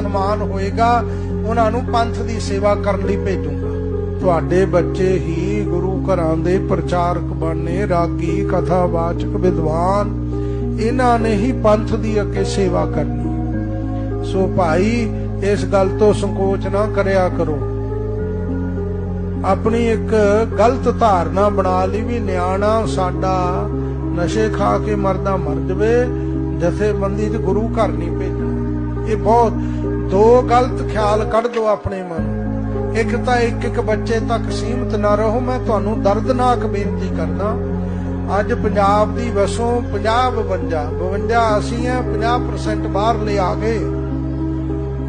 ਸਨਮਾਨ ਹੋਏਗਾ, ਉਹਨਾਂ ਨੂੰ ਪੰਥ ਦੀ ਸੇਵਾ ਕਰਨ ਲਈ ਭੇਜੂੰਗਾ। ਤੁਹਾਡੇ ਬੱਚੇ ਹੀ ਗੁਰੂ ਘਰਾਂ ਦੇ ਪ੍ਰਚਾਰਕ ਬਣਨੇ, ਰਾਗੀ, ਕਥਾਵਾਚਕ, ਵਿਦਵਾਨ, ਇਹਨਾਂ ਨੇ ਹੀ ਪੰਥ ਦੀ ਅੱਗੇ ਸੇਵਾ ਕਰਨੀ। ਸੋ ਭਾਈ, ਇਸ ਗੱਲ ਤੋਂ ਸੰਕੋਚ ਨਾ ਕਰਿਆ ਕਰੋ। ਆਪਣੀ ਇੱਕ ਗਲਤ ਧਾਰਨਾ ਬਣਾ ਲਈ ਵੀ ਨਿਆਣਾ ਸਾਡਾ ਨਸ਼ੇ ਖਾ ਕੇ ਮਰਦਾ ਮਰ ਜਵੇ, ਜਥੇਬੰਦੀ ਚ ਗੁਰੂ ਘਰ ਨਹੀਂ ਭੇਜਣਾ। ਇਹ ਬਹੁਤ ਦੋ ਗਲਤ ਖਿਆਲ ਕੱਢ ਦੋ ਆਪਣੇ ਮਨ ਇੱਕ ਤਾਂ ਇੱਕ ਇੱਕ ਬੱਚੇ ਤੱਕ ਸੀਮਤ ਨਾ ਰਹੋ। ਮੈਂ ਤੁਹਾਨੂੰ ਦਰਦਨਾਕ ਬੇਨਤੀ ਕਰਦਾ, ਅੱਜ ਪੰਜਾਬ ਦੀ ਵਸੋਂ 50 52 52 ਅਸੀਂ ਆ 50% ਬਾਹਰ ਲਿਆ ਗਏ।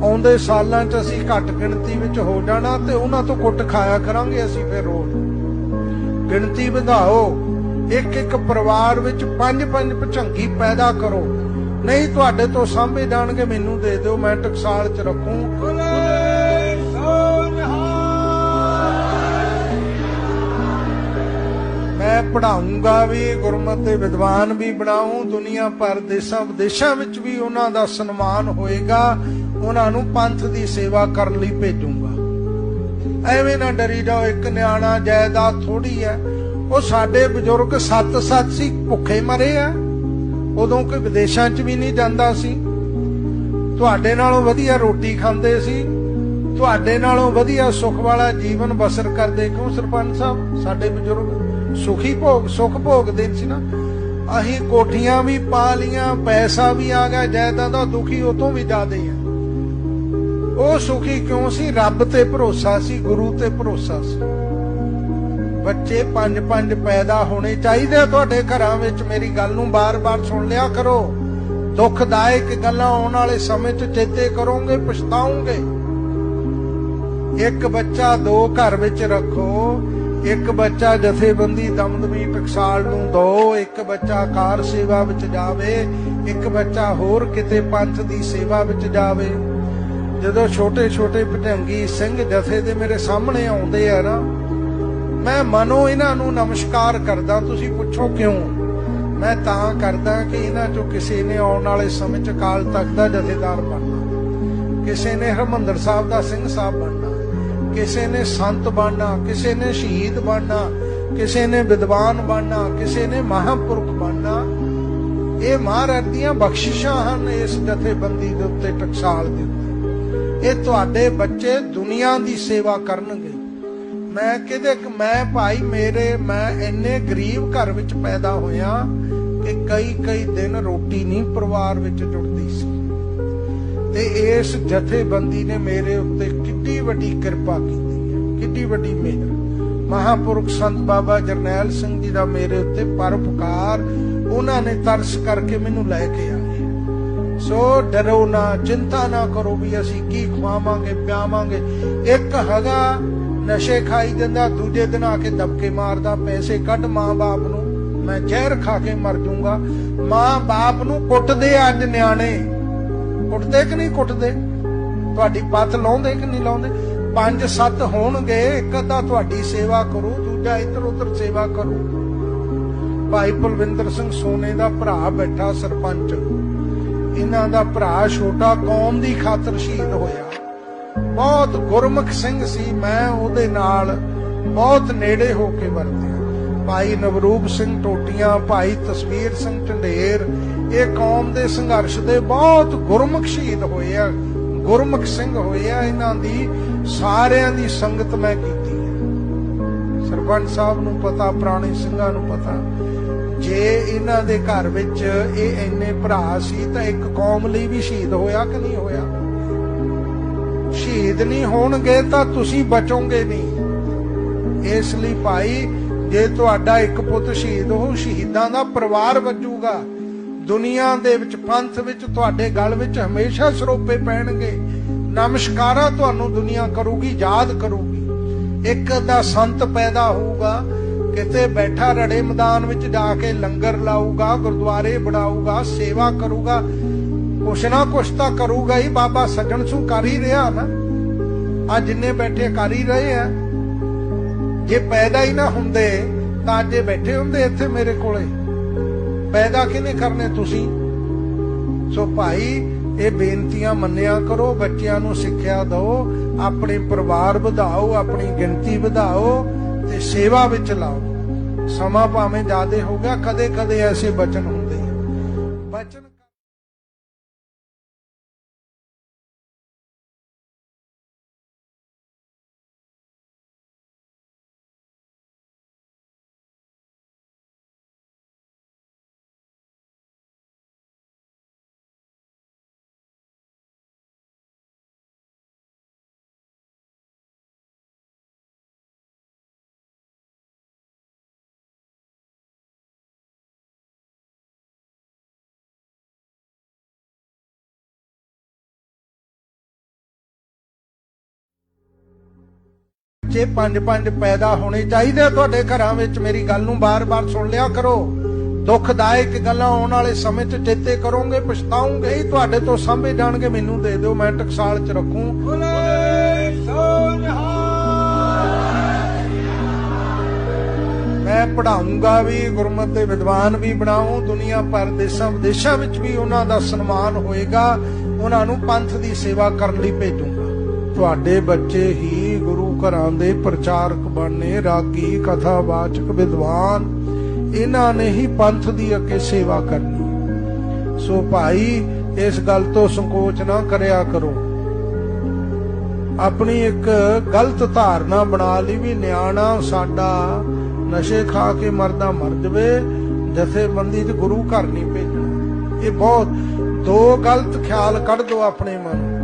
ਆਉਂਦੇ ਸਾਲਾਂ 'ਚ ਅਸੀਂ ਘੱਟ ਗਿਣਤੀ ਵਿੱਚ ਹੋ ਜਾਣਾ ਤੇ ਉਹਨਾਂ ਤੋਂ ਕੁੱਟ ਖਾਇਆ ਕਰਾਂਗੇ ਅਸੀਂ ਫਿਰ ਰੋਜ਼। ਗਿਣਤੀ ਵਧਾਓ। ਇੱਕ ਇੱਕ ਪਰਿਵਾਰ ਵਿੱਚ ਪੰਜ ਪੰਜ ਭਚੰਗੀ ਪੈਦਾ ਕਰੋ। ਨਹੀਂ, ਤੁਹਾਡੇ ਤੋਂ ਸਾਂਭੇ ਜਾਣਗੇ, ਮੈਨੂੰ ਦੇ ਦਿਓ, ਮੈਂ ਟਕਸਾਲ 'ਚ ਰੱਖੂੰ। ਮੈਂ ਪੜਾਉਂਗਾ ਵੀ, ਗੁਰਮਤਿ ਵਿਦਵਾਨ ਵੀ ਬਣਾਉਂ ਦੁਨੀਆ ਭਰ ਦੇਸ਼ਾਂ ਵਿਦੇਸ਼ਾਂ ਵਿੱਚ ਵੀ ਉਹਨਾਂ ਦਾ ਸਨਮਾਨ ਹੋਏਗਾ, ਉਹਨਾਂ ਨੂੰ ਪੰਥ ਦੀ ਸੇਵਾ ਕਰਨ ਲਈ ਭੇਜੂੰਗਾ। ਐਵੇਂ ਨਾ ਡਰੀ ਜਾਓ, ਇੱਕ ਨਿਆਣਾ ਜਾਇਦਾਦ ਥੋੜੀ ਹੈ। ਉਹ ਸਾਡੇ ਬਜ਼ੁਰਗ ਸੱਤ ਸੱਤ ਸੀ ਭੁੱਖੇ ਮਰੇ ਆ। ਉਦੋਂ ਕੋਈ ਵਿਦੇਸ਼ਾਂ 'ਚ ਵੀ ਨਹੀਂ ਜਾਂਦਾ ਸੀ। ਤੁਹਾਡੇ ਨਾਲੋਂ ਵਧੀਆ ਰੋਟੀ ਖਾਂਦੇ ਸੀ। ਤੁਹਾਡੇ ਨਾਲੋਂ ਵਧੀਆ ਸੁੱਖ ਵਾਲਾ ਜੀਵਨ ਬਸਰ ਕਰਦੇ ਕਿਉਂ ਸਰਪੰਚ ਸਾਹਿਬ? ਸਾਡੇ ਬਜ਼ੁਰਗ ਸੁਖੀ ਭੋਗ ਸੁਖ ਭੋਗਦੇ ਸੀ ਨਾ। ਅਸੀਂ ਕੋਠੀਆਂ ਵੀ ਪਾ ਲੀਆਂ ਪੈਸਾ ਵੀ ਆ ਗਿਆ, ਜਾਇਦਾਦਾਂ ਦੁਖੀ ਉਹ ਵੀ ਜ਼ਿਆਦੇ ਆ। ਉਹ ਸੁਖੀ ਕਿਉਂ ਸੀ? ਰੱਬ ਤੇ ਭਰੋਸਾ ਸੀ, ਗੁਰੂ ਤੇ ਭਰੋਸਾ ਸੀ। ਬੱਚੇ ਪੰਜ ਪੰਜ ਪੈਦਾ ਹੋਣੇ ਚਾਹੀਦੇ ਆ ਤੁਹਾਡੇ ਘਰਾਂ ਵਿੱਚ। ਮੇਰੀ ਗੱਲ ਨੂੰ ਬਾਰ-ਬਾਰ ਸੁਣ ਲਿਆ ਕਰੋ। ਦੁਖਦਾਇਕ ਗੱਲਾਂ ਆਉਣ ਵਾਲੇ ਸਮੇਂ 'ਚ ਚੇਤੇ ਕਰੋਗੇ, ਪਛਤਾਓਗੇ। ਇੱਕ ਬੱਚਾ ਦੋ ਘਰ ਵਿੱਚ ਰੱਖੋ। ਇੱਕ ਬੱਚਾ ਜਥੇਬੰਦੀ ਦਮਦਮੀ ਟਕਸਾਲ ਨੂੰ ਦੋ। ਇੱਕ ਬੱਚਾ ਕਾਰ ਸੇਵਾ ਵਿੱਚ ਜਾਵੇ। ਇੱਕ ਬੱਚਾ ਹੋਰ ਕਿਤੇ ਪੰਥ ਦੀ ਸੇਵਾ ਵਿੱਚ ਜਾਵੇ। ਜਦੋਂ ਛੋਟੇ ਛੋਟੇ ਭਟੰਗੀ ਸਿੰਘ ਜਥੇ ਦੇ ਮੇਰੇ ਸਾਹਮਣੇ ਆਉਂਦੇ ਆ ਨਾ ਮੈਂ ਮਨੋਂ ਇਹਨਾਂ ਨੂੰ ਨਮਸਕਾਰ ਕਰਦਾ, ਤੁਸੀਂ ਪੁੱਛੋ ਕਿਉਂ? ਮੈਂ ਤਾਂ ਕਰਦਾ ਕਿ ਇਹਨਾਂ ਚੋਂ ਕਿਸੇ ਨੇ ਆਉਣ ਵਾਲੇ ਸਮੇਂ 'ਚ ਅਕਾਲ ਤਖਤ ਦਾ ਜਥੇਦਾਰ ਬਣਨਾ। ਕਿਸੇ ਨੇ ਹਰਮੰਦਰ ਸਾਹਿਬ ਦਾ ਸਿੰਘ ਸਾਹਿਬ ਬਣਨਾ। ਕਿਸੇ ਨੇ ਸੰਤ ਬਣਨਾ, ਕਿਸੇ ਨੇ ਸ਼ਹੀਦ ਬਣਨਾ, ਕਿਸੇ ਨੇ ਵਿਦਵਾਨ ਬਣਨਾ, ਕਿਸੇ ਨੇ ਮਹਾਂਪੁਰਖ ਬਣਨਾ। ਇਹ ਮਹਾਰਾਜ ਦੀਆਂ ਬਖਸ਼ਿਸ਼ਾਂ ਹਨ ਇਸ ਜਥੇਬੰਦੀ ਦੇ ਉੱਤੇ ਟਕਸਾਲ ਦੇ ਉੱਤੇ। ਇਹ ਤੁਹਾਡੇ ਬੱਚੇ ਦੁਨੀਆ ਦੀ ਸੇਵਾ ਕਰਨਗੇ। ਮੈਂ ਕਿਹਦੇ ਮੈਂ ਭਾਈ ਮੇਰੇ ਮੈਂ ਇੰਨੇ ਗਰੀਬ ਘਰ ਵਿੱਚ ਪੈਦਾ ਹੋਇਆ ਕਿ ਕਈ ਕਈ ਦਿਨ ਰੋਟੀ ਨਹੀਂ ਪਰਿਵਾਰ ਵਿੱਚ ਜੁੜਦੀ ਸੀ। ਤੇ ਇਸ ਜਥੇਬੰਦੀ ਨੇ ਮੇਰੇ ਉੱਤੇ ਕਿੰਨੀ ਵੱਡੀ ਕਿਰਪਾ ਕੀਤੀ ਹੈ ਕਿੰਨੀ ਵੱਡੀ ਮਿਹਰ। ਮਹਾਪੁਰਖ ਸੰਤ ਬਾਬਾ ਜਰਨੈਲ ਸਿੰਘ ਜੀ ਦਾ ਮੇਰੇ ਉੱਤੇ ਪਰਉਪਕਾਰ ਉਹਨਾਂ ਨੇ ਤਰਸ ਕਰਕੇ ਮੈਨੂੰ ਲੈ ਕੇ ਆਏ। ਸੋ ਡਰੋ ਨਾ, ਚਿੰਤਾ ਨਾ ਕਰੋ ਵੀ ਅਸੀਂ ਕੀ ਖਵਾਵਾਂਗੇ, ਪਿਆਵਾਂਗੇ। ਇੱਕ ਹੈਗਾ ਨਸ਼ੇ ਖਾਈ ਦਿੰਦਾ ਦੂਜੇ ਦਿਨ ਆ ਕੇ ਦਬਕੇ ਮਾਰਦਾ, ਪੈਸੇ ਕੱਢ ਮਾਂ-ਬਾਪ ਨੂੰ। ਮੈਂ ਜ਼ਹਿਰ ਖਾ ਕੇ ਮਰ ਜਾਊਂਗਾ। ਮਾਂ-ਬਾਪ ਨੂੰ ਕੁੱਟਦੇ ਅੱਜ ਨਿਆਣੇ। ਕੁੱਟਦੇ ਕਿ ਨਹੀਂ ਕੁੱਟਦੇ? ਤੁਹਾਡੀ ਪੱਤ ਲਾਉਂਦੇ ਕਿ ਨਹੀਂ ਲਾਉਂਦੇ? ਪੰਜ ਸੱਤ ਹੋਣਗੇ, ਇੱਕ ਅੱਧਾ ਤੁਹਾਡੀ ਸੇਵਾ ਕਰੂ, ਦੂਜਾ ਇੱਧਰ ਉੱਧਰ ਸੇਵਾ ਕਰੂ। ਭਾਈ ਬਲਵਿੰਦਰ ਸਿੰਘ ਸੋਨੇ ਦਾ ਭਰਾ ਬੈਠਾ ਸਰਪੰਚ। ਇਹਨਾਂ ਦਾ ਭਰਾ ਛੋਟਾ ਕੌਮ ਦੀ ਖਾਤਰ ਸ਼ਹੀਦ ਹੋਇਆ। ਬਹੁਤ ਗੁਰਮੁਖ ਸਿੰਘ ਸੀ, ਮੈਂ ਉਹਦੇ ਨਾਲ ਬਹੁਤ ਨੇੜੇ ਹੋ ਕੇ ਵਰਤਿਆ ਭਾਈ ਨਵਰੂਪ ਸਿੰਘ ਟੋਟੀਆਂ, ਭਾਈ ਤਸਵੀਰ ਸਿੰਘ ਢੰਡੇਰ, ਇਹ ਕੌਮ ਦੇ ਸੰਘਰਸ਼ ਦੇ ਬਹੁਤ ਗੁਰਮੁਖ ਸ਼ਹੀਦ ਹੋਏ ਆ, ਗੁਰਮੁਖ ਸਿੰਘ ਹੋਏ ਆ, ਇਹਨਾਂ ਦੀ ਸਾਰਿਆਂ ਦੀ ਸੰਗਤ ਮੈਂ ਕੀਤੀ ਹੈ। ਸਰਪੰਚ ਸਾਹਿਬ ਨੂੰ ਪਤਾ, ਪੁਰਾਣੇ ਸਿੰਘਾਂ ਨੂੰ ਪਤਾ। ਜੇ ਇਹਨਾਂ ਦੇ ਘਰ ਵਿੱਚ ਇਹ ਇੰਨੇ ਭਰਾ ਸੀ, ਤਾਂ ਇੱਕ ਕੌਮ ਲਈ ਵੀ ਸ਼ਹੀਦ ਹੋਇਆ ਕਿ ਨਹੀਂ ਹੋਇਆ? ਸ਼ਹੀਦ ਨਹੀਂ ਹੋਣਗੇ ਤਾਂ ਤੁਸੀਂ ਬਚੋਗੇ ਨਹੀਂ। ਇਸ ਲਈ ਭਾਈ, ਜੇ ਤੁਹਾਡਾ ਇੱਕ ਪੁੱਤ ਸ਼ਹੀਦ ਹੋ ਸ਼ਹੀਦਾਂ ਦਾ ਪਰਿਵਾਰ ਬਚੂਗਾ ਦੁਨੀਆ ਦੇ ਵਿੱਚ, ਪੰਥ ਵਿੱਚ, ਤੁਹਾਡੇ ਗਲ ਵਿੱਚ ਹਮੇਸ਼ਾ ਸਰੋਪੇ ਪੈਣਗੇ। ਨਮਸਕਾਰਾਂ ਤੁਹਾਨੂੰ ਦੁਨੀਆ ਕਰੂਗੀ, ਯਾਦ ਕਰੂਗੀ। ਇੱਕ ਦਾ ਸੰਤ ਪੈਦਾ ਹੋਊਗਾ, ਕਿਤੇ ਬੈਠਾ ਰੜੇ ਮੈਦਾਨ ਵਿੱਚ ਜਾ ਕੇ ਲੰਗਰ ਲਾਊਗਾ, ਗੁਰਦੁਆਰੇ ਬਣਾਊਗਾ, ਸੇਵਾ ਕਰੂਗਾ। ਕੁਛ ਨਾ ਕੁਛ ਤਾਂ ਕਰੂਗਾ ਹੀ, ਬਾਬਾ ਸੱਜਣ ਸੂ ਕਰ ਹੀ ਰਿਹਾ ਨਾ। ਆ ਜਿੰਨੇ ਬੈਠੇ ਕਰ ਹੀ ਰਹੇ ਆ। ਜੇ ਪੈਦਾ ਹੀ ਨਾ ਹੁੰਦੇ, ਤਾਂ ਅੱਜੇ ਬੈਠੇ ਹੁੰਦੇ ਇੱਥੇ ਮੇਰੇ ਕੋਲੇ। ਪੈਦਾ ਕਿਨੇ ਕਰਨੇ ਤੁਸੀਂ? ਸੋ ਭਾਈ, ਇਹ ਬੇਨਤੀਆਂ ਮੰਨਿਆ ਕਰੋ, ਬੱਚਿਆਂ ਨੂੰ ਸਿੱਖਿਆ ਦਿਓ, ਆਪਣੇ ਪਰਿਵਾਰ ਵਧਾਓ, ਆਪਣੀ ਗਿਣਤੀ ਵਧਾਓ ਤੇ ਸੇਵਾ ਵਿੱਚ ਲਾਓ। ਸਮਾਂ ਭਾਵੇਂ ਜ਼ਿਆਦੇ ਹੋ ਗਿਆ ਕਦੇ ਕਦੇ ਐਸੇ ਬਚਨ ਹੁੰਦੇ ਆ। ਬਚਨ ਜੇ ਪੰਜ ਪੰਜ ਪੈਦਾ ਹੋਣੇ ਚਾਹੀਦੇ ਤੁਹਾਡੇ ਘਰਾਂ ਵਿੱਚ। ਮੇਰੀ ਗੱਲ ਨੂੰ ਬਾਰ-ਬਾਰ ਸੁਣ ਲਿਆ ਕਰੋ। ਦੁਖਦਾਇਕ ਗੱਲਾਂ ਆਉਣ ਵਾਲੇ ਸਮੇਂ 'ਚ ਚੇਤੇ ਕਰੋਗੇ, ਪਛਤਾਓਗੇ ਹੀ। ਤੁਹਾਡੇ ਤੋਂ ਸਾਂਭੇ ਜਾਣਗੇ, ਮੈਨੂੰ ਦੇ ਦਿਓ, ਮੈਂ ਟਕਸਾਲ 'ਚ ਰੱਖੂੰ। ਮੈਂ ਪੜਾਉਂਗਾ ਵੀ, ਗੁਰਮਤ ਦੇ ਵਿਦਵਾਨ ਵੀ ਬਣਾਉਂ। ਦੁਨੀਆ ਭਰ ਦੇਸ਼ਾਂ ਵਿਦੇਸ਼ਾਂ ਵਿੱਚ ਵੀ ਉਹਨਾਂ ਦਾ ਸਨਮਾਨ ਹੋਏਗਾ। ਉਹਨਾਂ ਨੂੰ ਪੰਥ ਦੀ ਸੇਵਾ ਕਰਨ ਲਈ ਭੇਜੂੰਗਾ। ਤੁਹਾਡੇ ਬੱਚੇ ਹੀ ਗੁਰੂ ਘਰਾਂ ਦੇ ਪ੍ਰਚਾਰਕ ਬਣਨੇ, ਰਾਗੀ ਕਥਾਵਾਚਕ ਵਿਦਵਾਨ। ਇਹਨਾਂ ਨੇ ਹੀ ਪੰਥ ਦੀ ਅੱਗੇ ਸੇਵਾ ਕਰਨੀ। ਸੋ ਭਾਈ, ਇਸ ਗੱਲ ਤੋਂ ਸੰਕੋਚ ਨਾ ਕਰਿਆ ਕਰੋ। ਆਪਣੀ ਇੱਕ ਗਲਤ ਧਾਰਨਾ ਬਣਾ ਲਈ ਵੀ ਨਿਆਣਾ ਸਾਡਾ ਨਸ਼ੇ ਖਾ ਕੇ ਮਰਦਾ ਮਰ ਜਵੇ, ਜਥੇਬੰਦੀ ਤੇ ਗੁਰੂ ਘਰ ਨਹੀਂ ਭੇਜਣਾ। ਇਹ ਬਹੁਤ ਦੋ ਗਲਤ ਖਿਆਲ ਕੱਢ ਦੋ ਆਪਣੇ ਮਨ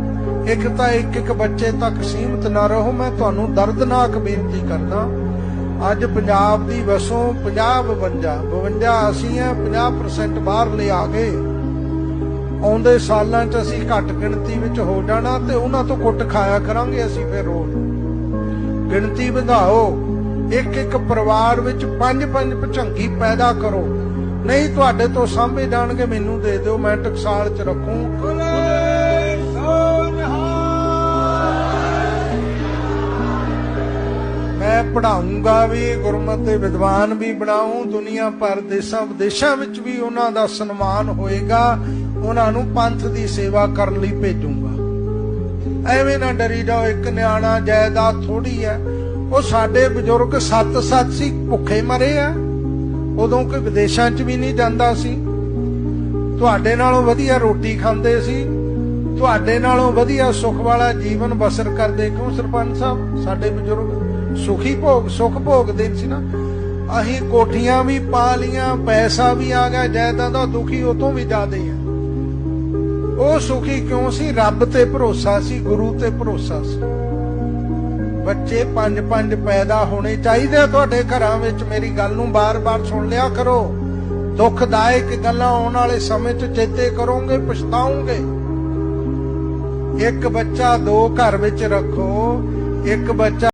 ਇੱਕ ਤਾਂ ਇੱਕ ਇੱਕ ਬੱਚੇ ਤੱਕ ਸੀਮਤ ਨਾ ਰਹੋ। ਮੈਂ ਤੁਹਾਨੂੰ ਦਰਦਨਾਕ ਬੇਨਤੀ ਕਰਦਾ, ਅੱਜ ਪੰਜਾਬ ਦੀ ਵਸੋਂ 50 52 52 ਅਸੀਂ ਆ 50% ਬਾਹਰ ਲਿਆ ਗਏ। ਆਉਂਦੇ ਸਾਲਾਂ 'ਚ ਅਸੀਂ ਘੱਟ ਗਿਣਤੀ ਵਿੱਚ ਹੋ ਜਾਣਾ ਤੇ ਉਹਨਾਂ ਤੋਂ ਕੁੱਟ ਖਾਇਆ ਕਰਾਂਗੇ ਅਸੀਂ ਫਿਰ ਰੋਜ਼। ਗਿਣਤੀ ਵਧਾਓ, ਇੱਕ ਇੱਕ ਪਰਿਵਾਰ ਵਿੱਚ ਪੰਜ ਪੰਜ ਭਚੰਗੀ ਪੈਦਾ ਕਰੋ। ਨਹੀਂ ਤੁਹਾਡੇ ਤੋਂ ਸਾਂਭੇ ਜਾਣਗੇ, ਮੈਨੂੰ ਦੇ ਦਿਓ, ਮੈਂ ਟਕਸਾਲ 'ਚ ਰੱਖੂੰ। ਪੜਾਉਂਗਾ ਵੀ, ਗੁਰਮਤਿ ਵਿਦਵਾਨ ਵੀ ਬਣਾਉਂ, ਦੁਨੀਆ ਭਰ ਦੇਸ਼ਾਂ ਵਿਦੇਸ਼ਾਂ ਵਿੱਚ ਵੀ ਉਹਨਾਂ ਦਾ ਸਨਮਾਨ ਹੋਏਗਾ, ਉਹਨਾਂ ਨੂੰ ਪੰਥ ਦੀ ਸੇਵਾ ਕਰਨ ਲਈ ਭੇਜੂੰਗਾ। ਐਵੇਂ ਨਾ ਡਰੀ ਜਾਓ, ਇੱਕ ਨਿਆਣਾ ਜਾਇਦਾਦ ਥੋੜੀ ਹੈ। ਉਹ ਸਾਡੇ ਬਜ਼ੁਰਗ ਸੱਤ ਸੱਤ ਸੀ, ਭੁੱਖੇ ਮਰੇ ਆ। ਉਦੋਂ ਕੋਈ ਵਿਦੇਸ਼ਾਂ 'ਚ ਵੀ ਨਹੀਂ ਜਾਂਦਾ ਸੀ। ਤੁਹਾਡੇ ਨਾਲੋਂ ਵਧੀਆ ਰੋਟੀ ਖਾਂਦੇ ਸੀ। ਤੁਹਾਡੇ ਨਾਲੋਂ ਵਧੀਆ ਸੁਖ ਵਾਲਾ ਜੀਵਨ ਬਸਰ ਕਰਦੇ ਕਿਉਂ ਸਰਪੰਚ ਸਾਹਿਬ? ਸਾਡੇ ਬਜ਼ੁਰਗ ਸੁਖੀ ਭੋਗ, ਸੁਖ ਭੋਗਦੇ ਸੀ ਨਾ। ਅਸੀਂ ਕੋਠੀਆਂ ਵੀ ਪਾ ਲੀਆਂ ਪੈਸਾ ਵੀ ਆ ਗਿਆ, ਜਾਇਦਾਦ ਦਾ ਦੁਖੀ ਉਹ ਵੀ ਜ਼ਿਆਦੇ ਆ। ਉਹ ਸੁਖੀ ਕਿਉਂ ਸੀ? ਰੱਬ ਤੇ ਭਰੋਸਾ ਸੀ, ਗੁਰੂ ਤੇ ਭਰੋਸਾ ਸੀ। ਬੱਚੇ ਪੰਜ ਪੰਜ ਪੈਦਾ ਹੋਣੇ ਚਾਹੀਦੇ ਤੁਹਾਡੇ ਘਰਾਂ ਵਿੱਚ, ਮੇਰੀ ਗੱਲ ਨੂੰ ਬਾਰ-ਬਾਰ ਸੁਣ ਲਿਆ ਕਰੋ। ਦੁਖਦਾਇਕ ਗੱਲਾਂ ਆਉਣ ਵਾਲੇ ਸਮੇਂ 'ਚ ਚੇਤੇ ਕਰੋਗੇ, ਪਛਤਾਓਗੇ। ਇੱਕ ਬੱਚਾ ਦੋ ਘਰ ਵਿੱਚ ਰੱਖੋ, ਇੱਕ ਬੱਚਾ